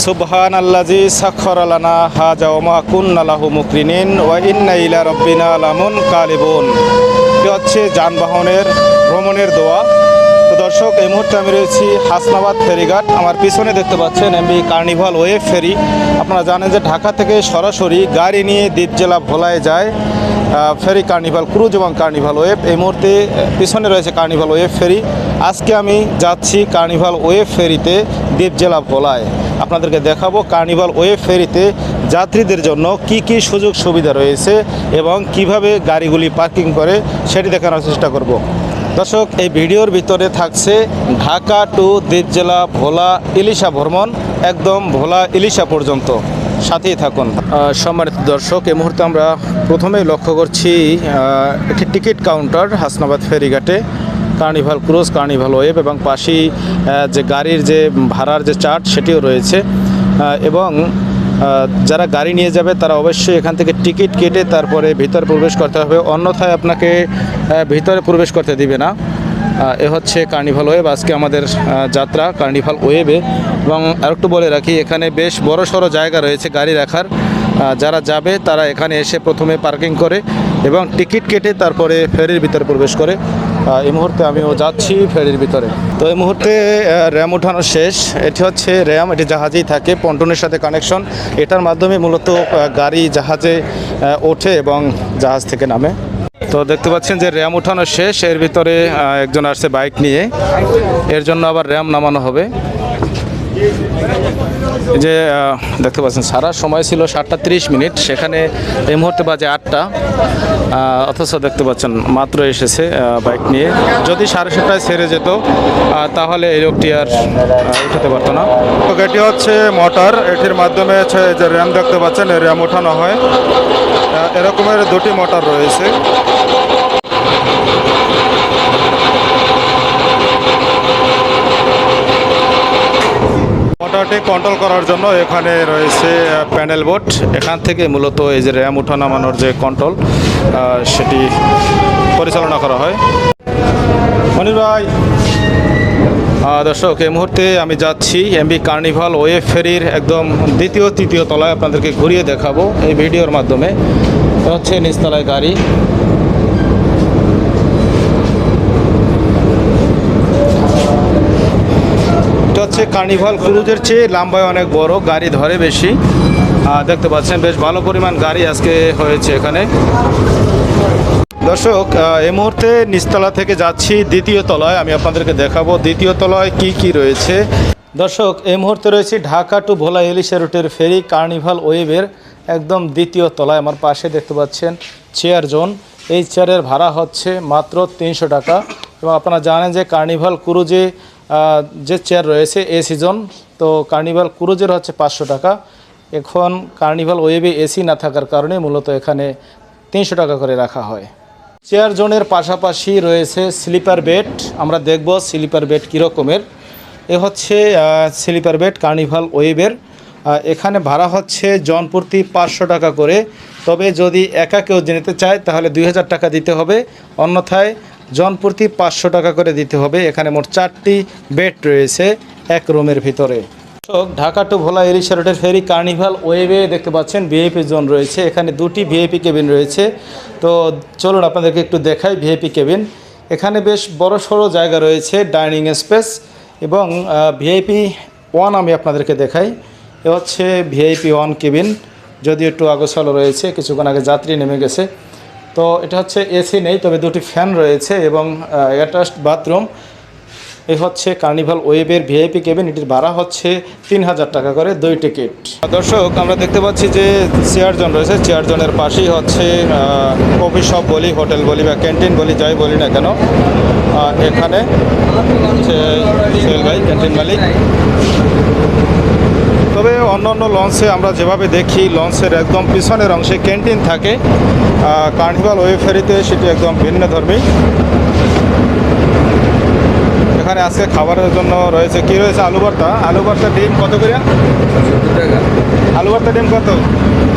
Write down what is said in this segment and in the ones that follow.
সুবহান আল্লাজি সাক্ষর আলানা হাজা ওমা কুন্নালাহু মুকরিনিন ওয়া ইন্না ইলা রব্বিনা লামুন কালিবুন এটি হচ্ছে যানবাহনের ভ্রমণের দোয়া। তো দর্শক, এই মুহূর্তে আমি রয়েছি হাসনাবাদ ফেরিঘাট। আমার পিছনে দেখতে পাচ্ছেন এমবি কার্নিভাল ওয়েব ফেরি। আপনারা জানেন যে ঢাকা থেকে সরাসরি গাড়ি নিয়ে দ্বীপ জেলা ভোলায় যায় ফেরি কার্নিভাল, ক্রুজ এবং কার্নিভাল ওয়েব এই মুহূর্তে পিছনে রয়েছে কার্নিভাল ওয়েব ফেরি। আজকে আমি যাচ্ছি কার্নিভাল ওয়েব ফেরিতে। দ্বীপ জেলা ভোলায় আপনাদেরকে দেখাবো কার্নিভাল ওয়েব ফেরিতে যাত্রীদের জন্য কি কি সুযোগ সুবিধা রয়েছে এবং কীভাবে গাড়িগুলি পার্কিং করে সেটি দেখানোর চেষ্টা করব। দর্শক, এই ভিডিওর ভিতরে থাকছে ঢাকা টু দ্বীপ জেলা ভোলা ইলিশা ভ্রমণ, একদম ভোলা ইলিশা পর্যন্ত। সাথেই থাকুন। সম্মানিত দর্শক, এই মুহূর্তে আমরা প্রথমেই লক্ষ্য করছি একটি টিকিট কাউন্টার হাসনাবাদ ফেরিঘাটে। কার্নিভাল ক্রুজ কার্নিভাল ওয়েব এবং পাশেই যে গাড়ির যে ভাড়ার যে চার্ট সেটিও রয়েছে। এবং যারা গাড়ি নিয়ে যাবে তারা অবশ্যই এখান থেকে টিকিট কেটে তারপরে ভিতরে প্রবেশ করতে হবে। অন্যথায় আপনাকে ভিতরে প্রবেশ করতে দিবে না। এ হচ্ছে কার্নিভাল ওয়েব। আজকে আমাদের যাত্রা কার্নিভাল ওয়েবে। এবং আরেকটু বলে রাখি, এখানে বেশ বড় সড়ো জায়গা রয়েছে গাড়ি রাখার। যারা যাবে তারা এখানে এসে প্রথমে পার্কিং করে এবং টিকিট কেটে তারপরে ফেরির ভিতরে প্রবেশ করে। এই মুহূর্তে আমিও যাচ্ছি ফেরির ভিতরে। তো এই মুহূর্তে র্যাম উঠানো শেষ। এটি হচ্ছে র্যাম, এটি জাহাজেই থাকে পন্টনের সাথে কানেকশন এটার মাধ্যমে মূলত গাড়ি জাহাজে ওঠে এবং জাহাজ থেকে নামে। তো দেখতে পাচ্ছেন যে র্যাম উঠানো শেষ। এর ভিতরে একজন আসছে বাইক নিয়ে। এর জন্য আবার র্যাম নামানো হবে। যে দেখতে পাচ্ছেন, সারা সময় ছিল সাতটা তিরিশ মিনিট। সেখানে এই মুহূর্তে বাজে আটটা। অথচ দেখতে পাচ্ছেন, মাত্র এসেছে বাইক নিয়ে। যদি সাড়ে সাতটায় ছেড়ে যেত তাহলে এই লোকটি আর উঠাতে পারতো না। তো এটি হচ্ছে মোটর। এটির মাধ্যমে যে র্যাম দেখতে পাচ্ছেন র্যাম ওঠানো হয়। এরকমের দুটি মোটর রয়েছে। মোটরটি কন্ট্রোল করার জন্য এখানে রয়েছে প্যানেল বোর্ড এখান থেকে মূলত এই যে র্যাম উঠা নামানোর যে কন্ট্রোল সেটি পরিচালনা করা হয়। মনির ভাই। দর্শক, এই মুহূর্তে আমি যাচ্ছি এমবি কার্নিভাল ওয়েব ফেরির একদম দ্বিতীয়, তৃতীয় তলায়। আপনাদেরকে ঘুরিয়ে দেখাবো এই ভিডিওর মাধ্যমে। হচ্ছে নিচতলায় গাড়ি। হচ্ছে কার্নিভাল ক্রুজের চেয়ে লম্বায় অনেক বড়, গাড়ি ধরে বেশি। দেখতে পাচ্ছেন, বেশ ভালো পরিমাণ গাড়ি আজকে হয়েছে এখানে। দর্শক এই মুহূর্তে নিচতলা থেকে যাচ্ছি দ্বিতীয় তলায়, আমি আপনাদেরকে দেখাবো দ্বিতীয় তলায় কি কি রয়েছে। দর্শক, এই মুহূর্তে রয়েছে ঢাকা টু ভোলা ইলিশা রুটের ফেরি, কার্নিভাল ওয়েবের একদম দ্বিতীয় তলায়। আমার পাশে দেখতে পাচ্ছেন চেয়ার জোন। এই চেয়ারের ভাড়া হচ্ছে মাত্র তিনশো টাকা। এবং আপনারা জানেন যে কার্নিভাল ক্রুজে যে চেয়ার রয়েছে এ সিজন তো কার্নিভাল ক্রুজের হচ্ছে পাঁচশো টাকা। এখন কার্নিভাল ওয়েবে এসি না থাকার কারণে মূলত এখানে তিনশো টাকা করে রাখা হয়। চেয়ার জোনের পাশাপাশি রয়েছে স্লিপার বেড আমরা দেখব স্লিপার বেড কীরকমের। এ হচ্ছে স্লিপার বেড কার্নিভাল ওয়েবের। এখানে ভাড়া হচ্ছে জনপ্রতি পাঁচশো টাকা করে। তবে যদি একা কেউ নিতে চায় তাহলে দুই হাজার টাকা দিতে হবে। অন্যথায় জনপ্রতি পাঁচশো টাকা করে দিতে হবে। এখানে মোট চারটি বেড রয়েছে এক রুমের ভিতরে। ঢাকা টু ভোলা ইলিশা রোডের ফেরি কার্নিভাল ওয়েবে দেখতে পাচ্ছেন ভিআইপি জোন রয়েছে। এখানে দুটি ভিআইপি কেবিন রয়েছে। তো চলুন আপনাদেরকে একটু দেখাই ভিআইপি কেবিন। এখানে বেশ বড় সড়ো জায়গা রয়েছে ডাইনিং স্পেস এবং ভিআইপি ওয়ান আমি আপনাদেরকে দেখাই। এ হচ্ছে ভিআইপি ওয়ান কেবিন। যদিও একটু আগোছালো রয়েছে, কিছুক্ষণ আগে যাত্রী নেমে গেছে। তো এটা হচ্ছে এসি নেই, তবে দুটি ফ্যান রয়েছে এবং অ্যাটাচড বাথরুম। এই হচ্ছে কার্নিভাল ওয়েবের ভিআইপি কেবিন, এটির ভাড়া হচ্ছে তিন হাজার টাকা করে দুই টিকিট। দর্শক, আমরা দেখতে পাচ্ছি যে চেয়ারজন রয়েছে চেয়ারজনের পাশেই হচ্ছে কফি শপ বলি, হোটেল বলি বা ক্যান্টিন বলি, যাই বলি না কেন। এখানে ভাই, ক্যান্টিন মালিক। তবে অন্য অন্য লঞ্চে আমরা যেভাবে দেখি লঞ্চের একদম পিছনের অংশে ক্যান্টিন থাকে। কার্নিভাল ওয়ে ফেরিতে সেটি একদম ভিন্ন ধর্মী এখানে আজকে খাবারের জন্য রয়েছে কি রয়েছে আলু ভর্তা আলু ভর্তা ডিম কত করে আলু ভর্তা ডিম কত?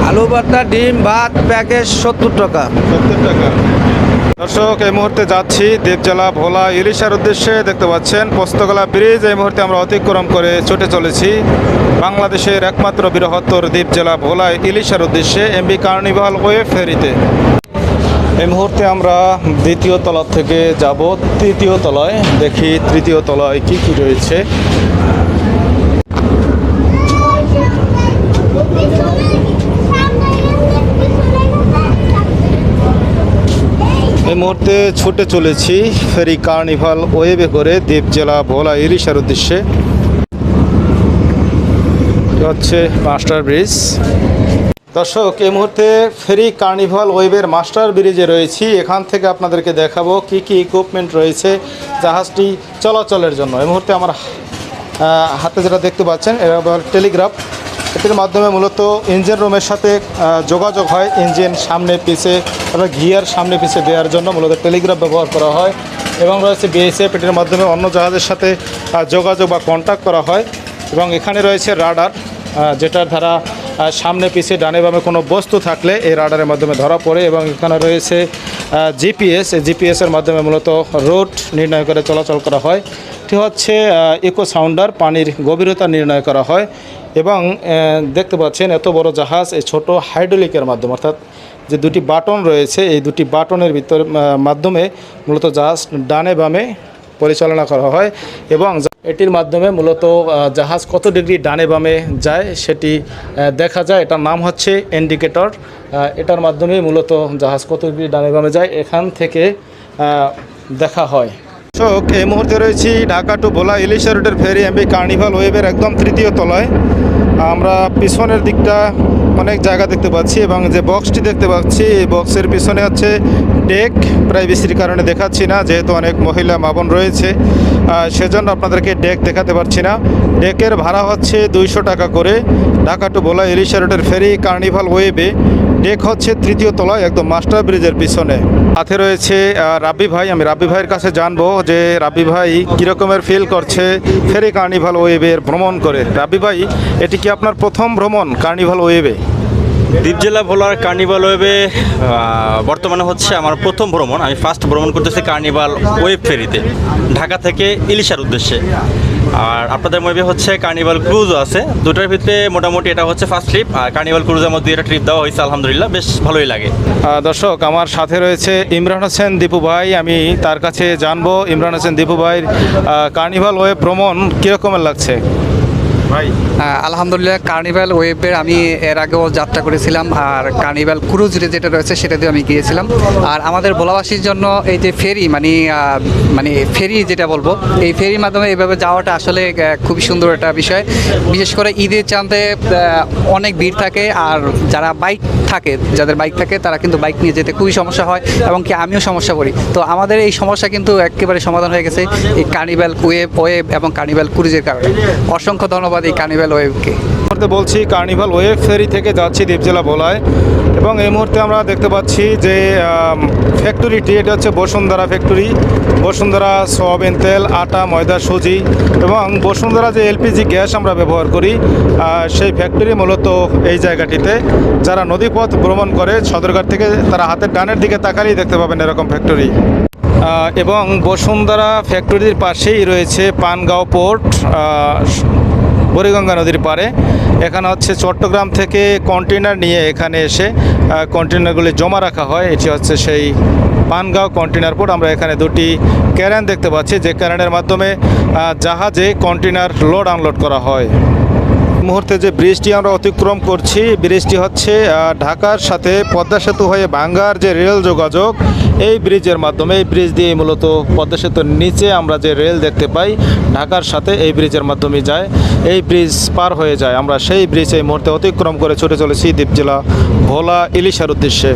আলু ভর্তা, ডিম, ভাত, প্যাকেজ সত্তর টাকা। সত্তর টাকা। দর্শক, এই মুহূর্তে যাচ্ছি দেবজেলা ভোলা ইলিশার উদ্দেশ্যে দেখতে পাচ্ছেন পোস্তগোলা ব্রিজ, এই মুহূর্তে আমরা অতিক্রম করে ছুটে চলেছি বাংলাদেশের একমাত্র বৃহত্তর দ্বীপ জেলা ভোলা ইলিশার উদ্দেশ্যে, এমবি কার্নিভাল ওয়ে ফেরিতে। এই মুহূর্তে আমরা দ্বিতীয় তলা থেকে যাব, তৃতীয় তলায়। দেখি তৃতীয় তলায় কি কি রয়েছে। এই মুহূর্তে ছুটে চলেছি ফেরি কার্নিভাল ওয়েবে করে দ্বীপ জেলা ভোলা ইরিশার উদ্দেশ্যে। হচ্ছে মাস্টার ব্রিজ। দর্শক, এই মুহূর্তে ফেরি কার্নিভাল ওয়েবের মাস্টার ব্রিজে রয়েছি। এখান থেকে আপনাদেরকে দেখাবো কি কি ইকুইপমেন্ট রয়েছে জাহাজটি চলাচলের জন্য। এই মুহূর্তে আমার হাতে যেটা দেখতে পাচ্ছেন, এটা টেলিগ্রাফ। এটির মাধ্যমে মূলত ইঞ্জিন রুমের সাথে যোগাযোগ হয় ইঞ্জিন সামনে, পিছে এবং গিয়ার সামনে, পিছে দেওয়ার জন্য। মূলত টেলিগ্রাফ ব্যবহার করা হয় এবং রয়েছে বিএসএফ এটির মাধ্যমে অন্য জাহাজের সাথে যোগাযোগ বা কন্ট্যাক্ট করা হয় এবং এখানে রয়েছে রাডার যেটার দ্বারা সামনে পিছিয়ে ডানে, বামে কোনো বস্তু থাকলে এই রাডারের মাধ্যমে ধরা পড়ে এবং এখানে রয়েছে জিপিএস জিপিএসের মাধ্যমে মূলত রোড নির্ণয় করে চলাচল করা হয়। এটি হচ্ছে ইকো সাউন্ডার পানির গভীরতা নির্ণয় করা হয়। এবং দেখতে পাচ্ছেন এত বড় জাহাজ, এই ছোট হাইড্রোলিকের মাধ্যমে, অর্থাৎ যে দুটি বাটন রয়েছে, এই দুটি বাটনের ভিতর মাধ্যমে মূলত জাহাজ ডানে বামে পরিচালনা করা হয় এবং এটির মাধ্যমে মূলত জাহাজ কত ডিগ্রি ডানে বামে যায় সেটি দেখা যায়। এটার নাম হচ্ছে ইন্ডিকেটর। এটার মাধ্যমে মূলত জাহাজ কত ডিগ্রি ডানে বামে যায়, এখান থেকে দেখা হয়। দর্শক এই মুহূর্তে রয়েছি ঢাকা টু ভোলা ইলিশা রোডের ফেরি এমবি কার্নিভাল ওয়েবের একদম তৃতীয় তলায়। আমরা পিছনের দিকটা অনেক জায়গা দেখতে পাচ্ছি এবং যে বক্সটি দেখতে পাচ্ছি, এই বক্সের পিছনে হচ্ছে ডেক প্রাইভেসির কারণে দেখাচ্ছি না, যেহেতু অনেক মহিলা মাবন রয়েছে। সেজন্য আপনাদেরকে ডেক দেখাতে পারছি না। ডেকের ভাড়া হচ্ছে দুইশো টাকা করে। ঢাকা টু ভোলা ইলিশা রোডের ফেরি কার্নিভাল ওয়েবে ডেক হচ্ছে তৃতীয় তলায়, একদম মাস্টার ব্রিজের পিছনে। সাথে রয়েছে রাব্বি ভাই। আমি রাব্বি ভাইয়ের কাছে জানব যে রাব্বি ভাই কীরকমের ফিল করছে ফেরি কার্নিভাল ওয়েবের ভ্রমণ করে। রাব্বি ভাই, এটি কি আপনার প্রথম ভ্রমণ কার্নিভাল ওয়েবে? দ্বীপ জেলা ভোলার কার্নিভাল ওয়েবে বর্তমানে হচ্ছে আমার প্রথম ভ্রমণ। আমি ফার্স্ট ভ্রমণ করতেছি কার্নিভাল ওয়েব ফেরিতে ঢাকা থেকে ইলিশার উদ্দেশ্যে। আর আপনাদের ওয়েবে হচ্ছে কার্নিভাল ক্রুজও আছে। দুটার ভিতরে মোটামুটি এটা হচ্ছে ফার্স্ট ট্রিপ আর কার্নিভাল ক্রুজের মধ্যে একটা ট্রিপ দেওয়া হয়েছে আলহামদুলিল্লাহ বেশ ভালোই লাগে। দর্শক আমার সাথে রয়েছে ইমরান হোসেন দীপু ভাই। আমি তার কাছে জানব ইমরান হোসেন দীপু ভাইয়ের কার্নিভাল ওয়েব ভ্রমণ কীরকমের লাগছে? আলহামদুলিল্লাহ, কার্নিভাল ওয়েবের আমি এর আগেও যাত্রা করেছিলাম, আর কার্নিভাল ক্রুজ যেটা রয়েছে সেটা দিয়ে আমি গিয়েছিলাম। আর আমাদের ভোলাবাসীর জন্য এই যে ফেরি মানে মানে ফেরি যেটা বলব, এই ফেরির মাধ্যমে এইভাবে যাওয়াটা আসলে খুবই সুন্দর একটা বিষয়। বিশেষ করে ঈদের চাঁদে অনেক ভিড় থাকে, আর যারা বাইক থাকে, যাদের বাইক থাকে, তারা কিন্তু বাইক নিয়ে যেতে খুবই সমস্যা হয়, এবং কি আমিও সমস্যা করি তো আমাদের এই সমস্যা কিন্তু একেবারে সমাধান হয়ে গেছে এই কার্নিভাল ওয়েব ওয়েব এবং কার্নিভাল ক্রুজের কারণে। অসংখ্য ধন্যবাদ। এই কার্নিভাল ওয়েবকে মুহূর্তে বলছি কার্নিভাল ওয়েভ ফেরি থেকে যাচ্ছি দ্বীপজেলা ভোলায় এবং এই মুহূর্তে আমরা দেখতে পাচ্ছি যে ফ্যাক্টরিটি এটা হচ্ছে বসুন্ধরা ফ্যাক্টরি বসুন্ধরা সয়াবিন তেল, আটা, ময়দা, সুজি এবং বসুন্ধরা যে এলপিজি গ্যাস আমরা ব্যবহার করি সেই ফ্যাক্টরি মূলত এই জায়গাটিতে। যারা নদীপথ ভ্রমণ করে, সদরঘাট থেকে তারা হাতের ডানের দিকে তাকালেই দেখতে পাবেন এরকম ফ্যাক্টরি এবং বসুন্ধরা ফ্যাক্টরির পাশেই রয়েছে পানগাঁও পোর্ট বুড়িগঙ্গা নদীর পারে এখানে হচ্ছে চট্টগ্রাম থেকে কন্টেনার নিয়ে এখানে এসে কন্টেনারগুলি জমা রাখা হয়। এটি হচ্ছে সেই পানগাঁও কন্টেনার পোর্ট। আমরা এখানে দুটি ক্যারেন দেখতে পাচ্ছি। যে ক্যারেনের মাধ্যমে জাহাজে কন্টেনার লোড আনলোড করা হয়। মুহূর্তে যে ব্রিজটি আমরা অতিক্রম করছি, ব্রিজটি হচ্ছে ঢাকার সাথে পদ্মা সেতু হয়ে বাঙ্গার যে রেল যোগাযোগ, এই ব্রিজের মাধ্যমে, এই ব্রিজ দিয়ে মূলত পদ্মা সেতুর নিচে আমরা যে রেল দেখতে পাই, ঢাকার সাথে এই ব্রিজের মাধ্যমে যায়, এই ব্রিজ পার হয়ে যায়। আমরা সেই ব্রিজ এই মুহূর্তে অতিক্রম করে ছুটে চলেছি দ্বীপ জেলা ভোলা ইলিশার উদ্দেশ্যে।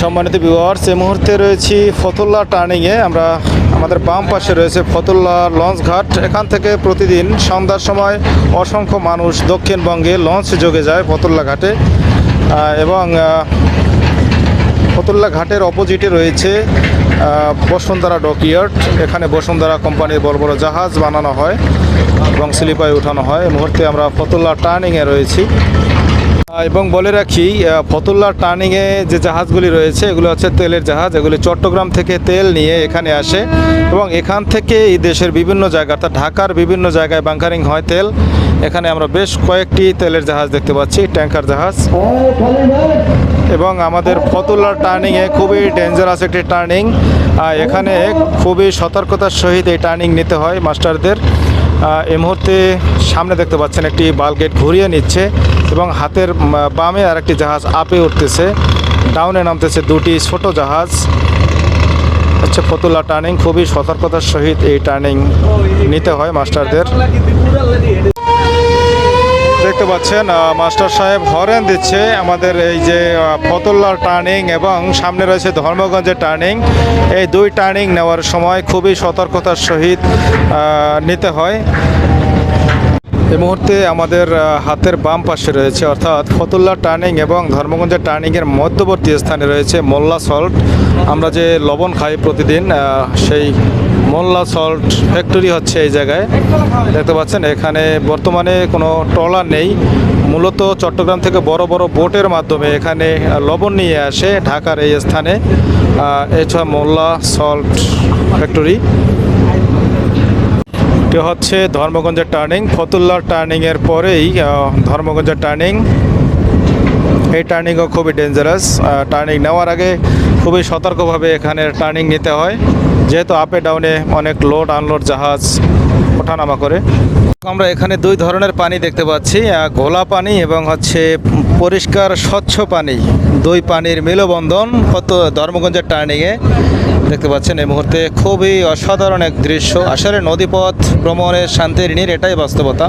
সম্মানিত ভিউয়ার্স এই মুহূর্তে রয়েছি ফতুল্লা টার্নিংয়ে আমরা আমাদের বাম পাশে রয়েছে ফতুল্লা লঞ্চ ঘাট। এখান থেকে প্রতিদিন সন্ধ্যার সময় অসংখ্য মানুষ দক্ষিণবঙ্গে লঞ্চ যোগে যায় ফতুল্লা ঘাটে। এবং ফতুল্লা ঘাটের অপোজিটে রয়েছে বসুন্ধরা ডকইয়ার্ড। এখানে বসুন্ধরা কোম্পানির বড় বড় জাহাজ বানানো হয় এবং স্লিপায় উঠানো হয়। এই মুহূর্তে আমরা ফতুল্লা টার্নিংয়ে রয়েছি। এবং বলে রাখি ফতুল্লা টার্নিংয়ে যে জাহাজগুলি রয়েছে, এগুলো হচ্ছে তেলের জাহাজ, এগুলি চট্টগ্রাম থেকে তেল নিয়ে এখানে আসে এবং এখান থেকে এই দেশের বিভিন্ন জায়গা, অর্থাৎ ঢাকার বিভিন্ন জায়গায় বাংকারিং হয় তেল। এখানে আমরা বেশ কয়েকটি তেলের জাহাজ দেখতে পাচ্ছি ট্যাঙ্কার জাহাজ। এবং আমাদের ফতুল্লার টার্নিংয়ে খুবই ডেঞ্জারাস একটি টার্নিং এখানে খুবই সতর্কতার সহিত এই টার্নিং নিতে হয় মাস্টারদের। এই মুহূর্তে সামনে দেখতে পাচ্ছেন একটি বালগেট ঘুরিয়ে নিচ্ছে এবং হাতের বামে আর একটি জাহাজ আপে উঠতেছে। ডাউনে নামতেছে দুটি ছোট জাহাজ। হচ্ছে ফতুল্লা টার্নিং, খুবই সতর্কতার সহিত এই টার্নিং নিতে হয় মাস্টারদের। দেখতে পাচ্ছেন মাস্টার সাহেব হরেন দিচ্ছে আমাদের এই যে ফতুল্লার টার্নিং এবং সামনে রয়েছে ধর্মগঞ্জের টার্নিং এই দুই টার্নিং নেওয়ার সময় খুবই সতর্কতার সহিত নিতে হয়। এই মুহূর্তে আমাদের হাতের বাম পাশে রয়েছে, অর্থাৎ ফতুল্লা টার্নিং এবং ধর্মগঞ্জের টার্নিংয়ের মধ্যবর্তী স্থানে রয়েছে মোল্লা সল্ট। আমরা যে লবণ খাই প্রতিদিন সেই মোল্লা সল্ট ফ্যাক্টরি হচ্ছে এই জায়গায়। দেখতে পাচ্ছেন, এখানে বর্তমানে কোনো ট্রলার নেই। মূলত চট্টগ্রাম থেকে বড় বড় বোটের মাধ্যমে এখানে লবণ নিয়ে আসে ঢাকার এই স্থানে। এছাড়া মোল্লা সল্ট ফ্যাক্টরি। এটি হচ্ছে ধর্মগঞ্জের টার্নিং। ফতুল্লার টার্নিংয়ের পরেই ধর্মগঞ্জের টার্নিং। এই টার্নিংও খুবই ডেঞ্জারাস টার্নিং নেওয়ার আগে খুবই সতর্কভাবে এখানে টার্নিং নিতে হয়। যেহেতু আপে ডাউনে অনেক লোড আনলোড জাহাজ ওঠানামা করে। আমরা এখানে দুই ধরনের পানি দেখতে পাচ্ছি ঘোলা পানি এবং হচ্ছে পরিষ্কার স্বচ্ছ পানি। দুই পানির মেলবন্ধন কত ধর্মগঞ্জের টার্নিংয়ে দেখতে পাচ্ছেন। এই মুহূর্তে খুবই অসাধারণ এক দৃশ্য। আসলে নদীপথ ভ্রমণের শান্তির নীর, এটাই বাস্তবতা।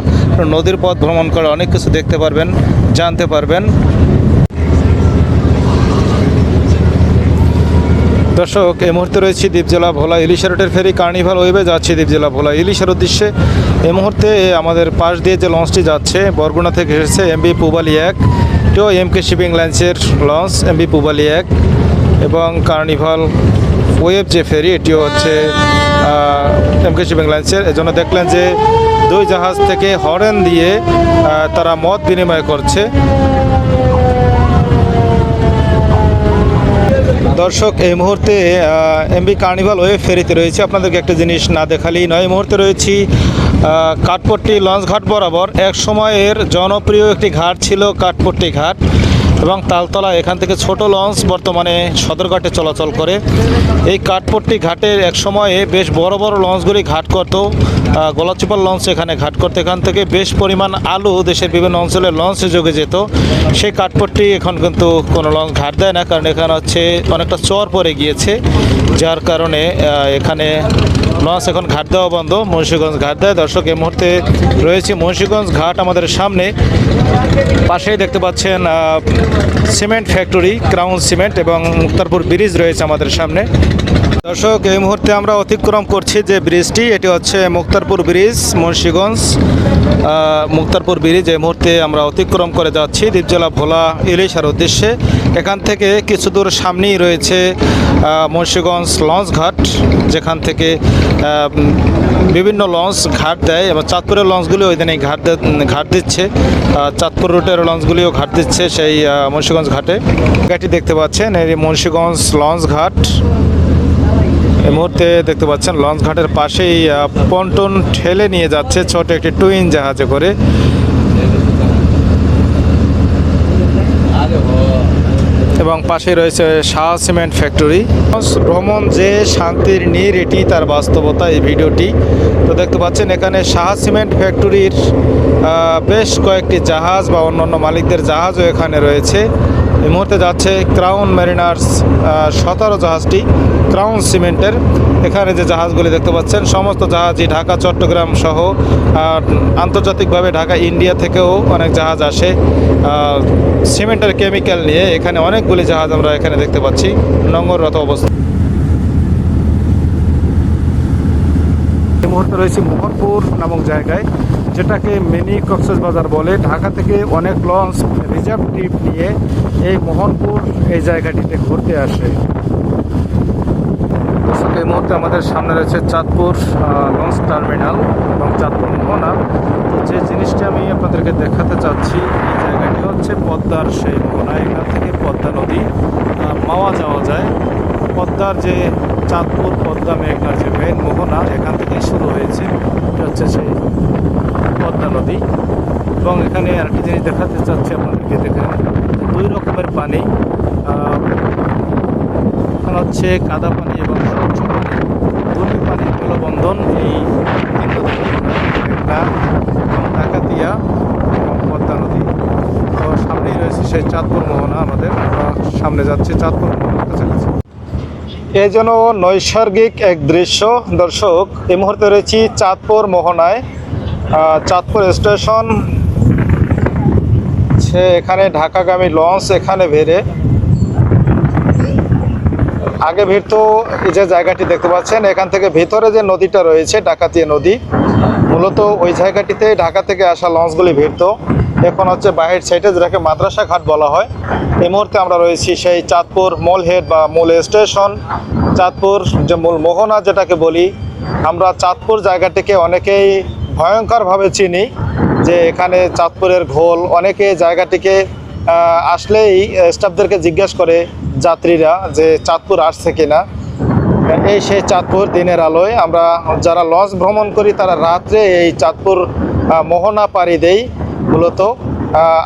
নদীর পথ ভ্রমণ করে অনেক কিছু দেখতে পারবেন, জানতে পারবেন। দর্শক এই মুহূর্তে রয়েছি দ্বীপজেলা ভোলা ইলিশা রোডের ফেরি। কার্নিভাল ওয়েবে যাচ্ছি দ্বীপজেলা ভোলা ইলিশার উদ্দেশ্যে। এই মুহূর্তে আমাদের পাশ দিয়ে যে লঞ্চটি যাচ্ছে, বরগুনা থেকে এসেছে এমবি পুবালি এক এটিও এমকে শিপিং লাইন্সের লঞ্চ এমবি পুবালি এক এবং কার্নিভাল ওয়েব যে ফেরি, এটিও হচ্ছে এমকে শিপিং লাইন্সের। এজন্য দেখলেন যে দুই জাহাজ থেকে হরেন দিয়ে তারা মত বিনিময় করছে। দর্শক, এই মুহূর্তে এমবি কার্নিভাল ওয়ে ফেরিতে রয়েছে। আপনাদেরকে একটা জিনিস না দেখালেই নয়, এই মুহূর্তে রয়েছি কাঠপট্টি লঞ্চ ঘাট বরাবর। এক সময়ের জনপ্রিয় একটি ঘাট ছিল কাঠপট্টি ঘাট। এবং তালতলা এখান থেকে ছোট লঞ্চ বর্তমানে সদরঘাটে চলাচল করে। এই কাঠপট্টি ঘাটের এক সময়ে বেশ বড় বড় লঞ্চগুলি ঘাট করতো। গলাচিপাল লঞ্চ এখানে ঘাট করতে। এখান থেকে বেশ পরিমাণ আলু দেশের বিভিন্ন অঞ্চলে লঞ্চে যোগে যেত। সেই কাঠপট্টি এখন কিন্তু কোনো লঞ্চ ঘাট দেয় না, কারণ এখানে হচ্ছে অনেকটা চর পড়ে গিয়েছে। যার কারণে এখানে লঞ্চ এখন ঘাট দেওয়া বন্ধ, মুন্সিগঞ্জ ঘাট দেয়। দর্শক, এই মুহূর্তে রয়েছে মুন্সিগঞ্জ ঘাট আমাদের সামনে। পাশেই দেখতে পাচ্ছেন সিমেন্ট ফ্যাক্টরি, ক্রাউন সিমেন্ট এবং মুক্তারপুর ব্রিজ রয়েছে আমাদের সামনে। দর্শক, এই মুহূর্তে আমরা অতিক্রম করছি যে ব্রিজটি, এটি হচ্ছে মুক্তারপুর ব্রিজ, মুন্সীগঞ্জ মুক্তারপুর ব্রিজ। এই মুহূর্তে আমরা অতিক্রম করে যাচ্ছি দ্বীপজেলা ভোলা ইলিশার উদ্দেশ্যে। এখান থেকে কিছু দূর সামনেই রয়েছে মুন্সীগঞ্জ মুন্সিগঞ্জ লঞ্চ ঘাট যেখান থেকে বিভিন্ন লঞ্চ ঘাট দেয় এবং চাঁদপুরের লঞ্চগুলিও ওই দিনে ঘাট ঘাট দিচ্ছে। চাঁদপুর রুটের লঞ্চগুলিও ঘাট দিচ্ছে সেই মুন্সীগঞ্জ ঘাটে। গাড়িটি দেখতে পাচ্ছেন, এই মুন্সীগঞ্জ লঞ্চ ঘাট। এই মুহূর্তে দেখতে পাচ্ছেন, লঞ্চ ঘাটের পাশেই পন্টন ঠেলে নিয়ে যাচ্ছে ছোট একটি টুইন জাহাজে করে। এবং পাশে রয়েছে শাহ সিমেন্ট ফ্যাক্টরি। ভ্রমণ যে শান্তির নীর, এটি তার বাস্তবতা এই ভিডিওটি। তো দেখতে পাচ্ছেন, এখানে শাহ সিমেন্ট ফ্যাক্টরির বেশ কয়েকটি জাহাজ বা অন্যান্য মালিকদের জাহাজও এখানে রয়েছে। এই মুহূর্তে যাচ্ছে ক্রাউন মেরিনার্স সতেরো জাহাজটি ক্রাউন সিমেন্টের এখানে যে জাহাজগুলি দেখতে পাচ্ছেন, সমস্ত জাহাজই ঢাকা, চট্টগ্রাম সহ আন্তর্জাতিকভাবে ঢাকা, ইন্ডিয়া থেকেও অনেক জাহাজ আসে। সিমেন্টের কেমিক্যাল নিয়ে এখানে অনেকগুলি জাহাজ আমরা এখানে দেখতে পাচ্ছি নঙ্গরত অবস্থা এই মুহূর্তে রয়েছে মোহনপুর নামক জায়গায়, যেটাকে মিনি কক্সেস বাজার বলে। ঢাকা থেকে অনেক লঞ্চ, রিজার্ভ ট্রিপ নিয়ে এই মোহনপুর এই জায়গাটিতে ঘুরতে আসে। এই মুহূর্তে আমাদের সামনে রয়েছে চাঁদপুর লঞ্চ টার্মিনাল এবং চাঁদপুর মোহনা তো যে জিনিসটি আমি আপনাদেরকে দেখাতে চাচ্ছি, এই জায়গাটি হচ্ছে পদ্মার সেই মোহনা। এখান থেকে পদ্মা নদী মাওয়া যাওয়া যায়। পদ্মার যে চাঁদপুর, পদ্মা মেঘনার যে মেন মোহনা, এখান থেকেই শুরু হয়েছে। এটা হচ্ছে সেই পদ্মা নদী। এবং এখানে আরেকটি জিনিস দেখাতে চাচ্ছি আপনাদেরকে, দেখেন, দুই রকমের পানি। এখানে হচ্ছে কাদা পানি এবং স্বচ্ছ পানি। দুটি পানির মেলবন্ধন এই পদ্মা নদী। সামনেই রয়েছে সেই চাঁদপুর মোহনা আমাদের। আমরা সামনে যাচ্ছি চাঁদপুর মোহনার কাছাকাছি। এই যেন নৈসর্গিক এক দৃশ্য। দর্শক, এই মুহূর্তে রয়েছি চাঁদপুর মোহনায়। চাঁদপুর স্টেশন, সে এখানে ঢাকাগামী লঞ্চ এখানে ভেড়ে। আগে ভিড়তো যে জায়গাটি দেখতে পাচ্ছেন, এখান থেকে ভিতরে যে নদীটা রয়েছে, ডাকাতিয়া নদী, মূলত ওই জায়গাটিতে ঢাকা থেকে আসা লঞ্চগুলি ভিড়তো। এখন হচ্ছে বাহির সাইডে যেটাকে মাদ্রাসা ঘাট বলা হয়, এই মুহূর্তে আমরা রয়েছি সেই চাঁদপুর মূল হেড বা মূল স্টেশন, চাঁদপুর যে মূল মোহনা যেটাকে বলি। আমরা চাঁদপুর জায়গাটিকে অনেকেই ভয়ঙ্করভাবে চিনি, যে এখানে চাঁদপুরের ঘোল অনেকে জায়গাটিকে আসলেই স্টাফদেরকে জিজ্ঞেস করে যাত্রীরা যে চাঁদপুর আসছে কিনা। এই সেই চাঁদপুর দিনের আলোয় আমরা যারা লঞ্চ ভ্রমণ করি, তারা রাত্রে এই চাঁদপুর মোহনা পাড়ি দেই। মূলত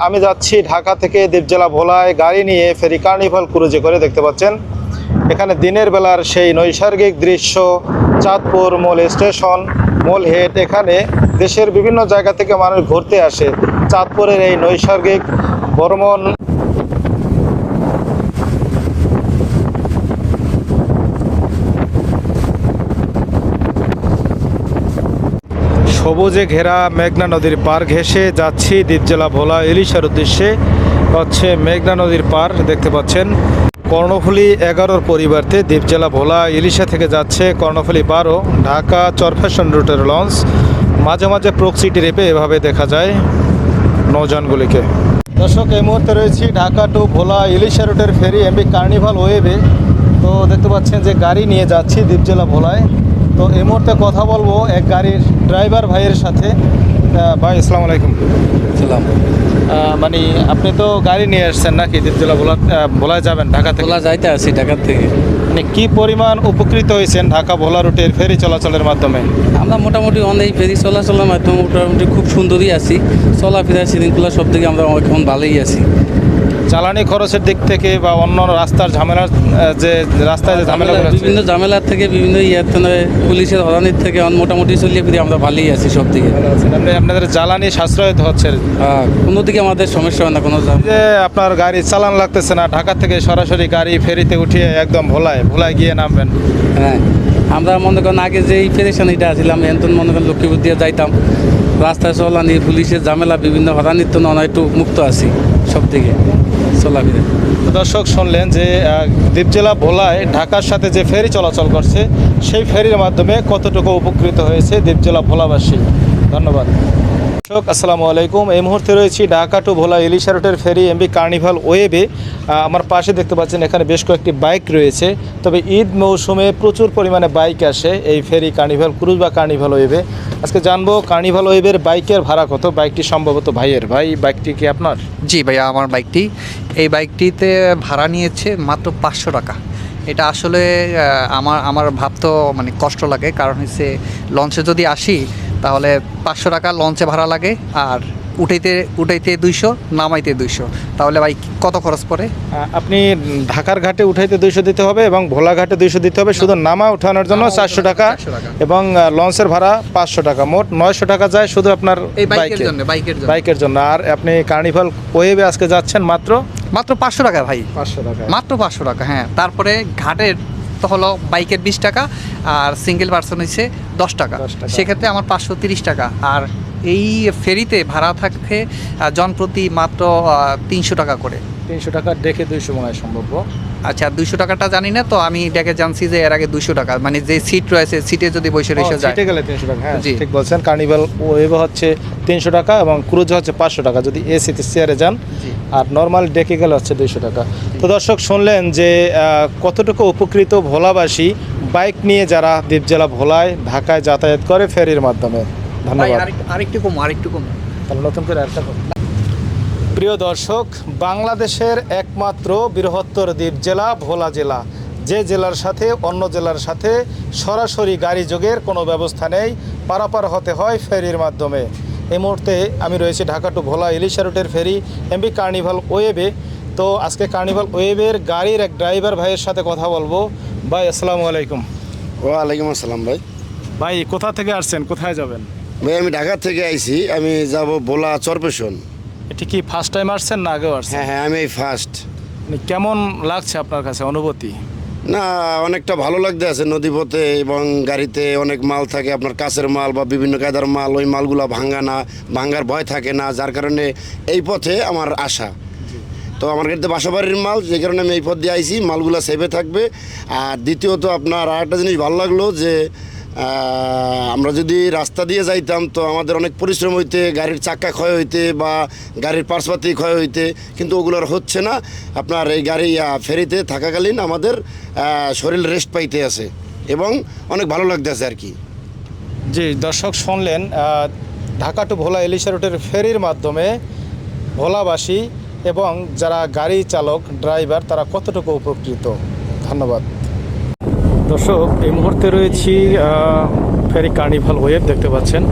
আমি যাচ্ছি ঢাকা থেকে দ্বীপজেলা ভোলায় গাড়ি নিয়ে ফেরি কার্নিভাল ক্রুজে করে দেখতে পাচ্ছেন। এখানে দিনের বেলার সেই নৈসর্গিক দৃশ্য, চাঁদপুর মূল স্টেশন, মূল হেড, এখানে দেশের বিভিন্ন জায়গা থেকে মানুষ ঘুরতে আসে। চাঁদপুরের এই নৈসর্গিক বর্মন সবুজে ঘেরা মেঘনা নদীর পার ঘেঁষে যাচ্ছি দ্বীপজেলা ভোলা ইলিশার উদ্দেশ্যে। হচ্ছে মেঘনা নদীর পার, দেখতে পাচ্ছেন। কর্ণফুলি এগারোর পরিবর্তে দ্বীপজেলা ভোলা ইলিশা থেকে যাচ্ছে কর্ণফুলী বারো, ঢাকা চরফ্যাশন রুটের লঞ্চ। মাঝে মাঝে প্রক্সিটি রেপে এভাবে দেখা যায় নৌযানগুলিকে। দর্শক, এই মুহূর্তে রয়েছি ঢাকা টু ভোলা ইলিশা রুটের ফেরি এমবি কার্নিভাল ওয়েবে। তো দেখতে পাচ্ছেন যে গাড়ি নিয়ে যাচ্ছি দ্বীপজেলা ভোলায়। তো এই মুহূর্তে কথা বলব এক গাড়ির ড্রাইভার ভাইয়ের সাথে। ভাই আসসালামু আলাইকুম। আহ, মানে আপনি তো গাড়ি নিয়ে আসছেন নাকি? ভোলা আহ, ভোলায় যাবেন ঢাকা থেকে। খোলা যাইতে আছি ঢাকা থেকে। মানে কি পরিমাণ উপকৃত হয়েছেন ঢাকা ভোলা রুটের ফেরি চলাচলের মাধ্যমে? আমরা মোটামুটি অনেক ফেরি চলাচলের মাধ্যমে মোটামুটি খুব সুন্দরই আছি। চলাফেরা শৃঙ্খলা সব থেকে আমরা এখন ভালোই আছি। জ্বালানি খরচের দিক থেকে বা অন্য রাস্তার ঝামেলার যে রাস্তায় যে ঝামেলা বিভিন্ন ঝামেলার থেকে বিভিন্ন ইয়ার থেকে পুলিশের হরানির থেকে মোটামুটি চলিয়ে ফিরে আমরা ভালোই আছি সব দিকে আপনাদের জ্বালানি সাশ্রয় হচ্ছে। হ্যাঁ, কোনো দিকে আমাদের সমস্যা হয় না কোনো যে আপনার গাড়ি চালান লাগতেছে না ঢাকা থেকে সরাসরি গাড়ি ফেরিতে উঠিয়ে একদম ভোলায় ভোলায় গিয়ে নামবেন। হ্যাঁ আমরা মনে করেন আগে যে এই পেরেশানিটা আসছিলাম এখন মনে করেন লক্ষ্মীপুর দিয়ে যাইতাম রাস্তায় চলানি পুলিশের ঝামেলা বিভিন্ন হরানির তো না একটু মুক্ত আছি সব দিকে দর্শক শুনলেন যে দ্বীপজেলা ভোলায় ঢাকার সাথে যে ফেরি চলাচল করছে, সেই ফেরির মাধ্যমে কতটুকু উপকৃত হয়েছে দ্বীপজেলা ভোলাবাসী? ধন্যবাদ। দর্শক, আসসালামু আলাইকুম। এই মুহূর্তে রয়েছি ঢাকা টু ভোলা ইলিশা রুটের ফেরি এমবি কার্নিভাল ওয়েবে। আমার পাশে দেখতে পাচ্ছেন এখানে বেশ কয়েকটি বাইক রয়েছে। তবে ঈদ মৌসুমে প্রচুর পরিমাণে বাইক আসে এই ফেরি কার্নিভাল, ক্রুজ বা কার্নিভাল ওয়েবে। আজকে জানব কার্নিভাল ওয়েবের বাইকের ভাড়া কত, বাইকটি সম্ভবত ভাইয়ের। ভাই, বাইকটি কি আপনার? জি ভাইয়া, আমার বাইকটি। এই বাইকটিতে ভাড়া নিয়েছে মাত্র পাঁচশো টাকা। এটা আসলে আমার আমার ভাবতেও মানে কষ্ট লাগে। কারণ হচ্ছে লঞ্চে যদি আসি তাহলে পাঁচশো টাকা লঞ্চে ভাড়া লাগে আর উঠাইতে উঠাইতে দুইশো নামাইতে দুইশো। তাহলে ভাই কত খরচ পড়ে? আপনি ঢাকার ঘাটে উঠাইতে দুইশো দিতে হবে এবং ভোলা ঘাটে দুইশো দিতে হবে। শুধু নামা উঠানোর জন্য চারশো টাকা এবং লঞ্চের ভাড়া পাঁচশো টাকা। মোট নয়শো টাকা যায় শুধু আপনার বাইকের জন্য বাইকের জন্য। আর আপনি কার্নিভাল ওয়েবে আজকে যাচ্ছেন মাত্র? মাত্র পাঁচশো টাকা ভাই। পাঁচশো টাকা মাত্র পাঁচশো টাকা হ্যাঁ। তারপরে ঘাটের তো হলো বাইকের বিশ টাকা আর সিঙ্গেল পার্সন হচ্ছে দশ টাকা। 10 টাকা। সেক্ষেত্রে আমার পাঁচশো তিরিশ টাকা। আর এই ফেরিতে ভাড়া থাকে জনপ্রতি মাত্র তিনশো টাকা করে। তিনশো টাকা ডেকে দুইশো মনে হয় সম্ভব। আচ্ছা দুইশো টাকাটা জানি না তো আমি ডেকে জানছি যে এর আগে দুইশো টাকা মানে যে সিট রয়েছে সিটে যদি বসে রয়েছে যায়। সিটে গেলে তিনশো টাকা হ্যাঁ ঠিক বলছেন। কার্নিভাল ওয়েবে হচ্ছে তিনশো টাকা এবং ক্রুজ হচ্ছে পাঁচশো টাকা যদি এসিতে চেয়ারে যান। আর নর্মাল ডেকে গেলে হচ্ছে দুইশো টাকা। তো দর্শক শুনলেন যে কতটুকু উপকৃত ভোলাবাসী বাইক নিয়ে যারা দ্বীপ জেলা ভোলায় ঢাকায় যাতায়াত করে ফেরির মাধ্যমে? ধন্যবাদ। আরেকটু কম আরেকটু কম। তাহলে নতুন করে একটা। প্রিয় দর্শক বাংলাদেশের একমাত্র বৃহত্তর দ্বীপ জেলা ভোলা জেলা। যে জেলার সাথে অন্য জেলার সাথে সরাসরি গাড়ি যোগের কোনো ব্যবস্থা নেই পারাপার হতে হয় ফেরির মাধ্যমে। এই মুহূর্তে আমি রয়েছি ঢাকা টু ভোলা ইলিশা রুটের ফেরি এমবি কার্নিভাল ওয়েবে। তো আজকে কার্নিভাল ওয়েবের গাড়ির এক ড্রাইভার ভাইয়ের সাথে কথা বলব। ভাই আসসালামু আলাইকুম। ওয়ালাইকুম আসসালাম ভাই। ভাই কোথা থেকে আসছেন? কোথায় যাবেন? ভাই আমি ঢাকা থেকে আইছি। আমি যাব ভোলা চরপেশন। এটি কি ফার্স্ট টাইম আসছেন না আগেও আসছেন? হ্যাঁ হ্যাঁ আমি এই ফার্স্ট মানে কেমন লাগছে আপনার কাছে অনুভূতি? না অনেকটা ভালো লাগতে আছে নদীপথে এবং গাড়িতে অনেক মাল থাকে আপনার কাছের মাল বা বিভিন্ন কায়দার মাল ওই মালগুলো ভাঙ্গা না ভাঙ্গার ভয় থাকে না যার কারণে এই পথে আমার আশা। তো আমার গাড়িতে বাসাবাড়ির মাল যে কারণে আমি এই পথ দিয়ে আইছি মালগুলো সেভে থাকবে। আর দ্বিতীয়ত আপনার আর একটা জিনিস ভালো লাগল যে আমরা যদি রাস্তা দিয়ে যাইতাম তো আমাদের অনেক পরিশ্রম হইতে, গাড়ির চাক্কা ক্ষয় হইতে বা গাড়ির পার্সপাতি ক্ষয় হইতে, কিন্তু ওগুলোর হচ্ছে না। আপনার এই গাড়ি ফেরিতে থাকাকালীন আমাদের শরীর রেস্ট পাইতে আছে এবং অনেক ভালো লাগতেছে আর কি। জি, দর্শক শুনলেন ঢাকা টু ভোলা এলিশা রুটের ফেরির মাধ্যমে ভোলাবাসী এবং যারা গাড়ি চালক ড্রাইভার তারা কতটুকু উপকৃত? ধন্যবাদ। দর্শক, এই মুহূর্তে রয়েছি ফেরি কার্নিভাল ওয়েব দেখতে পাচ্ছেন।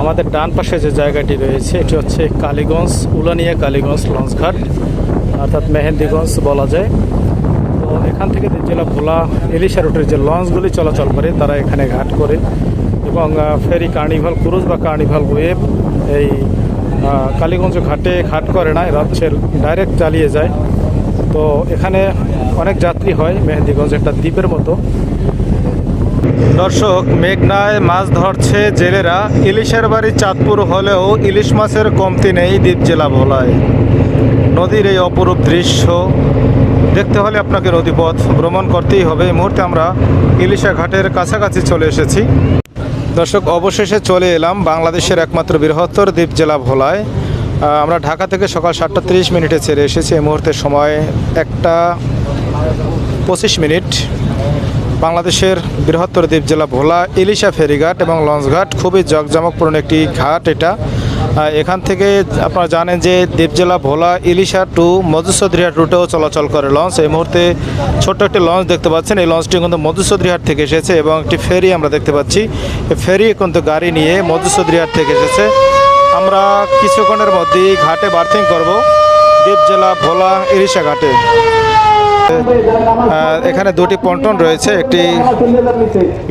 আমাদের ডান পাশে যে জায়গাটি রয়েছে, এটি হচ্ছে কালীগঞ্জ, উলানিয়া কালীগঞ্জ লঞ্চঘাট, অর্থাৎ মেহেন্দিগঞ্জ বলা যায়। তো এখান থেকে জেলা ভোলা, এলিশা রুটের যে লঞ্চগুলি চলাচল করে, তারা এখানে ঘাট করে এবং ফেরি কার্নিভাল ক্রুজ বা কার্নিভাল ওয়েব এই কালীগঞ্জ ঘাটে ঘাট করে না হচ্ছে ডাইরেক্ট চালিয়ে যায়। তো এখানে অনেক যাত্রী হয় মেহেন্দিগঞ্জ একটা দ্বীপের মতো। দর্শক, মেঘনায় মাছ ধরছে জেলেরা। ইলিশের বাড়ি চাঁদপুর হলেও ইলিশ মাছের কমতি নেই দ্বীপ জেলা ভোলায় নদীর এই অপরূপ দৃশ্য দেখতে হলে আপনাকে নদীপথ ভ্রমণ করতেই হবে। এই মুহূর্তে আমরা ইলিশা ঘাটের কাছাকাছি চলে এসেছি। দর্শক, অবশেষে চলে এলাম বাংলাদেশের একমাত্র বৃহত্তর দ্বীপ জেলা ভোলায় আমরা ঢাকা থেকে সকাল সাতটা তিরিশ মিনিটে ছেড়ে এসেছি। এই মুহূর্তে সময় একটা পঁচিশ মিনিট। বাংলাদেশের বৃহত্তর দ্বীপ জেলা ভোলা, ইলিশা ফেরিঘাট এবং লঞ্চঘাট। খুবই জকজমকপূর্ণ একটি ঘাট এটা। এখান থেকে আপনারা জানেন যে দ্বীপ জেলা ভোলা, ইলিশা টু মধুসদ্রিহাট রুটেও চলাচল করে লঞ্চ। এই মুহূর্তে ছোট্ট একটি লঞ্চ দেখতে পাচ্ছেন। এই লঞ্চটি কিন্তু মধুসদ্রিহাট থেকে এসেছে এবং একটি ফেরি আমরা দেখতে পাচ্ছি। ফেরি কিন্তু গাড়ি নিয়ে মধুসদ্রিহাট থেকে এসেছে। আমরা কিছুক্ষণের মধ্যেই ঘাটে বার্থিং করব দ্বীপ জেলা ভোলা, ইলিশা ঘাটে। এখানে দুটি পন্টন রয়েছে, একটি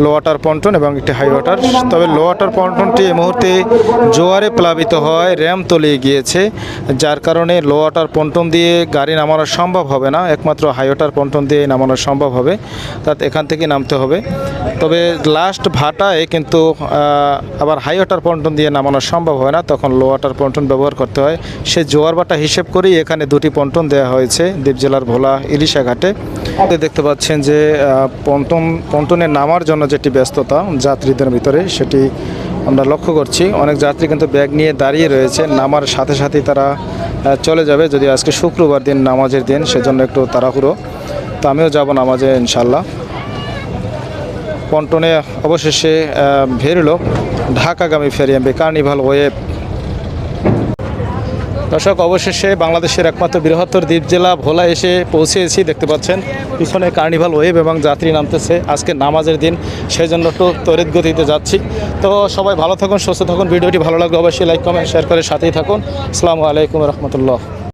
লো ওয়াটার পন্টন এবং একটি হাই ওয়াটার তবে লো ওয়াটার পন্টনটি এই মুহূর্তে জোয়ারে প্লাবিত হয় র্যাম তলিয়ে গিয়েছে, যার কারণে লো ওয়াটার পন্টন দিয়ে গাড়ি নামানো সম্ভব হবে না, একমাত্র হাই ওয়াটার পন্টন দিয়ে নামানো সম্ভব হবে, তাতে এখান থেকে নামতে হবে। তবে লাস্ট ভাটায় কিন্তু আবার হাই ওয়াটার পন্টন দিয়ে নামানো সম্ভব হয় না, তখন লো ওয়াটার পন্টন ব্যবহার করতে হয়। সে জোয়ার ভাটা হিসেব করেই এখানে দুটি পন্টন দেওয়া হয়েছে, দ্বীপ জেলার ভোলা, ইলিশা ঘাটে দেখতে পাচ্ছেন যে পন্টন পন্টনে নামার জন্য যেটি ব্যস্ততা যাত্রীদের ভিতরে, সেটি আমরা লক্ষ্য করছি। অনেক যাত্রী কিন্তু ব্যাগ নিয়ে দাঁড়িয়ে রয়েছে। নামার সাথে সাথেই তারা চলে যাবে। যদি আজকে শুক্রবার দিন নামাজের দিন, সেজন্য একটু তাড়াহুড়ো। তো আমিও যাব নামাজে ইনশাল্লাহ পন্টনে অবশেষে ভিড়ল ঢাকাগামী ফেরি এমবি কার্নিভাল ওয়েব দর্শক, অবশেষে বাংলাদেশের একমাত্র বৃহত্তর দ্বীপ জেলা ভোলা এসে পৌঁছেছি, দেখতে পাচ্ছেন। পিছনে কার্নিভাল ওয়েব এবং যাত্রী নামতেছে। আজকে নামাজের দিন সেই জন্য একটু তড়িৎ গতিতে যাচ্ছি। তো সবাই ভালো থাকুন, সুস্থ থাকুন। ভিডিওটি ভালো লাগলে অবশ্যই লাইক, কমেন্ট, শেয়ার করে সাথেই থাকুন। আসসালামু আলাইকুম রহমতুল্লাহ।